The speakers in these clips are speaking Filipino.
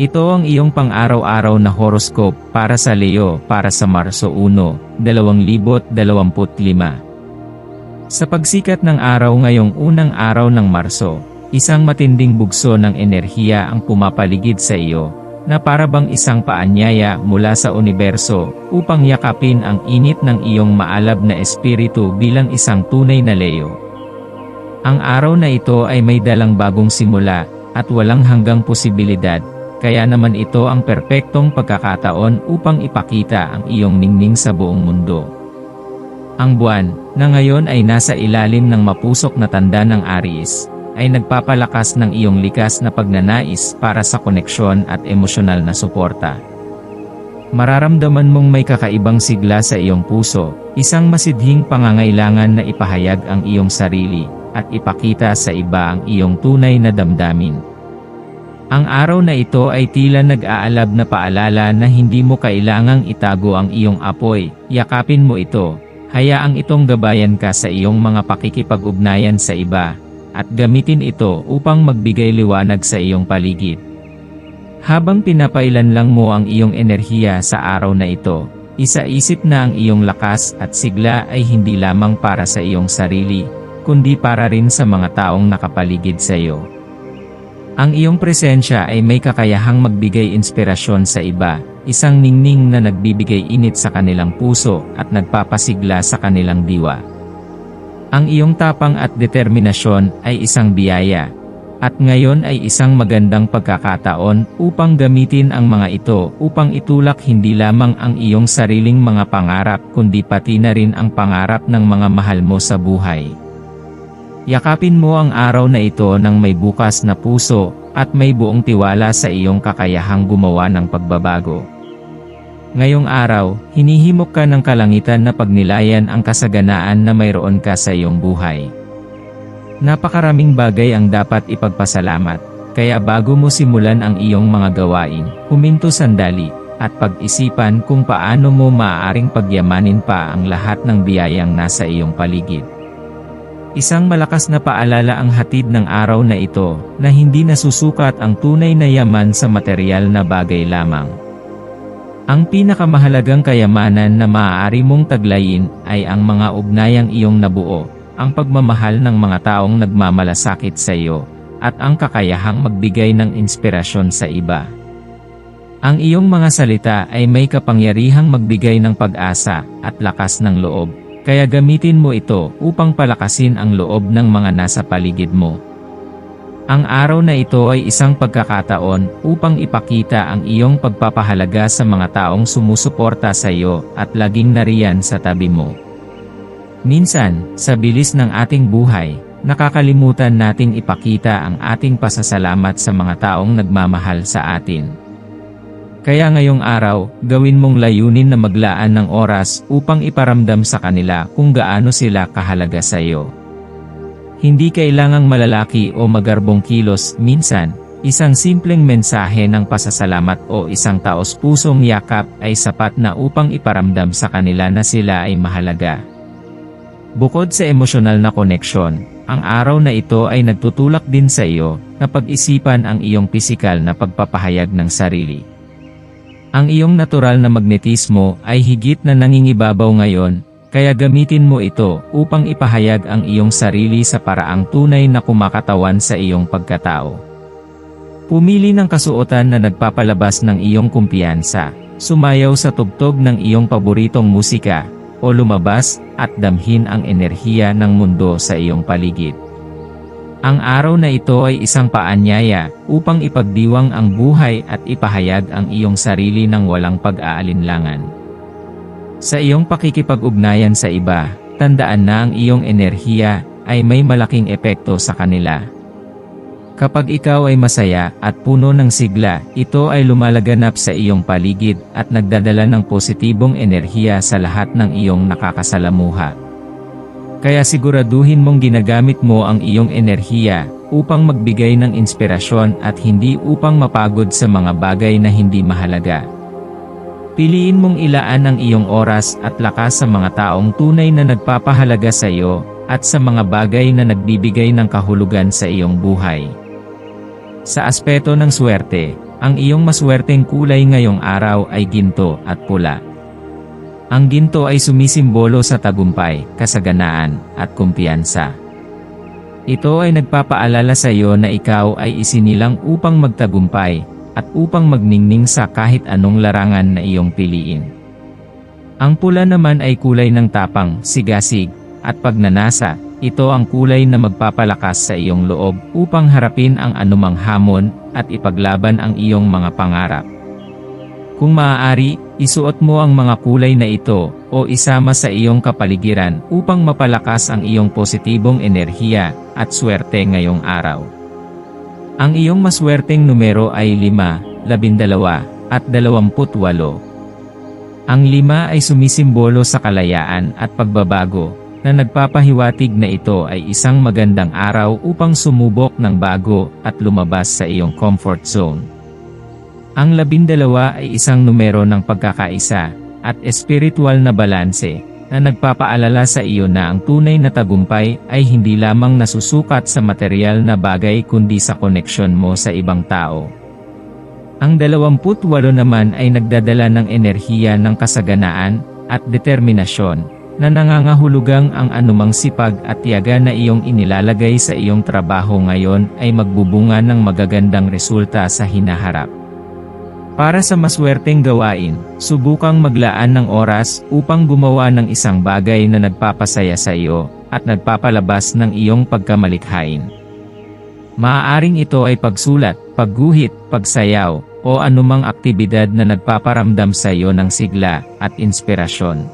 Ito ang iyong pang-araw-araw na horoscope para sa Leo para sa Marso 1, 2025. Sa pagsikat ng araw ngayong unang araw ng Marso, isang matinding bugso ng enerhiya ang pumapaligid sa iyo, na para bang isang paanyaya mula sa universo upang yakapin ang init ng iyong maalab na espiritu bilang isang tunay na Leo. Ang araw na ito ay may dalang bagong simula at walang hanggang posibilidad kaya naman ito ang perpektong pagkakataon upang ipakita ang iyong ningning sa buong mundo. Ang buwan, na ngayon ay nasa ilalim ng mapusok na tanda ng Aries, ay nagpapalakas ng iyong likas na pagnanais para sa koneksyon at emosyonal na suporta. Mararamdaman mong may kakaibang sigla sa iyong puso, isang masidhing pangangailangan na ipahayag ang iyong sarili, at ipakita sa iba ang iyong tunay na damdamin. Ang araw na ito ay tila nag-aalab na paalala na hindi mo kailangang itago ang iyong apoy, yakapin mo ito, hayaang itong gabayan ka sa iyong mga pakikipag-ugnayan sa iba, at gamitin ito upang magbigay liwanag sa iyong paligid. Habang pinapailan lang mo ang iyong enerhiya sa araw na ito, isa-isip na ang iyong lakas at sigla ay hindi lamang para sa iyong sarili, kundi para rin sa mga taong nakapaligid sa iyo. Ang iyong presensya ay may kakayahang magbigay inspirasyon sa iba, isang ningning na nagbibigay init sa kanilang puso at nagpapasigla sa kanilang diwa. Ang iyong tapang at determinasyon ay isang biyaya, at ngayon ay isang magandang pagkakataon upang gamitin ang mga ito upang itulak hindi lamang ang iyong sariling mga pangarap kundi pati na rin ang pangarap ng mga mahal mo sa buhay. Yakapin mo ang araw na ito ng may bukas na puso, at may buong tiwala sa iyong kakayahang gumawa ng pagbabago. Ngayong araw, hinihimok ka ng kalangitan na pagnilayan ang kasaganaan na mayroon ka sa iyong buhay. Napakaraming bagay ang dapat ipagpasalamat, kaya bago mo simulan ang iyong mga gawain, huminto sandali, at pag-isipan kung paano mo maaaring pagyamanin pa ang lahat ng biyayang nasa iyong paligid. Isang malakas na paalala ang hatid ng araw na ito, na hindi nasusukat ang tunay na yaman sa material na bagay lamang. Ang pinakamahalagang kayamanan na maaari mong taglayin ay ang mga ugnayang iyong nabuo, ang pagmamahal ng mga taong nagmamalasakit sa iyo, at ang kakayahang magbigay ng inspirasyon sa iba. Ang iyong mga salita ay may kapangyarihang magbigay ng pag-asa at lakas ng loob, kaya gamitin mo ito upang palakasin ang loob ng mga nasa paligid mo. Ang araw na ito ay isang pagkakataon upang ipakita ang iyong pagpapahalaga sa mga taong sumusuporta sa iyo at laging nariyan sa tabi mo. Minsan, sa bilis ng ating buhay, nakakalimutan nating ipakita ang ating pasasalamat sa mga taong nagmamahal sa atin. Kaya ngayong araw, gawin mong layunin na maglaan ng oras upang iparamdam sa kanila kung gaano sila kahalaga sa iyo. Hindi kailangang malalaki o magarbong kilos, minsan, isang simpleng mensahe ng pasasalamat o isang taos-pusong yakap ay sapat na upang iparamdam sa kanila na sila ay mahalaga. Bukod sa emosyonal na koneksyon, ang araw na ito ay nagtutulak din sa iyo na pag-isipan ang iyong pisikal na pagpapahayag ng sarili. Ang iyong natural na magnetismo ay higit na nangingibabaw ngayon, kaya gamitin mo ito upang ipahayag ang iyong sarili sa paraang tunay na kumakatawan sa iyong pagkatao. Pumili ng kasuotan na nagpapalabas ng iyong kumpiyansa, sumayaw sa tugtog ng iyong paboritong musika, o lumabas at damhin ang enerhiya ng mundo sa iyong paligid. Ang araw na ito ay isang paanyaya upang ipagdiwang ang buhay at ipahayag ang iyong sarili ng walang pag-aalinlangan. Sa iyong pakikipag-ugnayan sa iba, tandaan na ang iyong enerhiya ay may malaking epekto sa kanila. Kapag ikaw ay masaya at puno ng sigla, ito ay lumalaganap sa iyong paligid at nagdadala ng positibong enerhiya sa lahat ng iyong nakakasalamuha. Kaya siguraduhin mong ginagamit mo ang iyong enerhiya upang magbigay ng inspirasyon at hindi upang mapagod sa mga bagay na hindi mahalaga. Piliin mong ilaan ang iyong oras at lakas sa mga taong tunay na nagpapahalaga sa iyo at sa mga bagay na nagbibigay ng kahulugan sa iyong buhay. Sa aspeto ng swerte, ang iyong maswerteng kulay ngayong araw ay ginto at pula. Ang ginto ay sumisimbolo sa tagumpay, kasaganaan, at kumpiyansa. Ito ay nagpapaalala sa iyo na ikaw ay isinilang upang magtagumpay, at upang magningning sa kahit anong larangan na iyong piliin. Ang pula naman ay kulay ng tapang, sigasig, at pagnanasa, ito ang kulay na magpapalakas sa iyong loob upang harapin ang anumang hamon at ipaglaban ang iyong mga pangarap. Kung maaari, isuot mo ang mga kulay na ito o isama sa iyong kapaligiran upang mapalakas ang iyong positibong enerhiya at swerte ngayong araw. Ang iyong maswerteng numero ay 5, 12, at 28. Ang 5 ay sumisimbolo sa kalayaan at pagbabago, na nagpapahiwatig na ito ay isang magandang araw upang sumubok ng bago at lumabas sa iyong comfort zone. Ang 12 ay isang numero ng pagkakaisa at espiritual na balanse na nagpapaalala sa iyo na ang tunay na tagumpay ay hindi lamang nasusukat sa material na bagay kundi sa koneksyon mo sa ibang tao. Ang 28 naman ay nagdadala ng enerhiya ng kasaganaan at determinasyon na nangangahulugang ang anumang sipag at tiyaga na iyong inilalagay sa iyong trabaho ngayon ay magbubunga ng magagandang resulta sa hinaharap. Para sa maswerteng gawain, subukang maglaan ng oras upang gumawa ng isang bagay na nagpapasaya sa iyo at nagpapalabas ng iyong pagkamalikhain. Maaaring ito ay pagsulat, pagguhit, pagsayaw, o anumang aktibidad na nagpaparamdam sa iyo ng sigla at inspirasyon.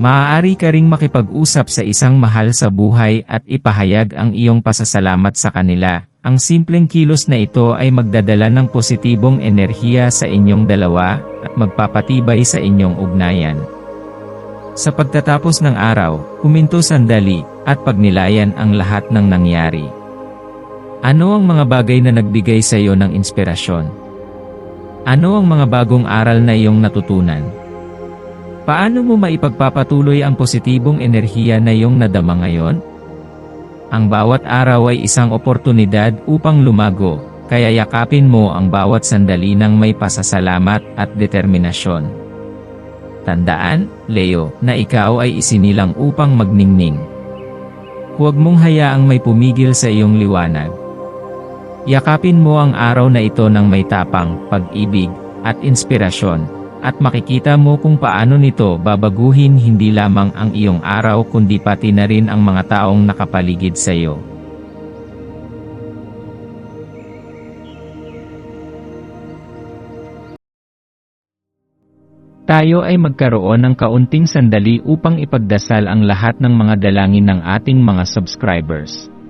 Maaari ka ring makipag-usap sa isang mahal sa buhay at ipahayag ang iyong pasasalamat sa kanila. Ang simpleng kilos na ito ay magdadala ng positibong enerhiya sa inyong dalawa at magpapatibay sa inyong ugnayan. Sa pagtatapos ng araw, huminto sandali at pagnilayan ang lahat ng nangyari. Ano ang mga bagay na nagbigay sa iyo ng inspirasyon? Ano ang mga bagong aral na iyong natutunan? Paano mo maipagpapatuloy ang positibong enerhiya na iyong nadama ngayon? Ang bawat araw ay isang oportunidad upang lumago, kaya yakapin mo ang bawat sandali ng may pasasalamat at determinasyon. Tandaan, Leo, na ikaw ay isinilang upang magningning. Huwag mong hayaang may pumigil sa iyong liwanag. Yakapin mo ang araw na ito ng may tapang, pag-ibig, at inspirasyon, at makikita mo kung paano nito babaguhin hindi lamang ang iyong araw kundi pati na rin ang mga taong nakapaligid sa iyo. Tayo ay magkaroon ng kaunting sandali upang ipagdasal ang lahat ng mga dalangin ng ating mga subscribers,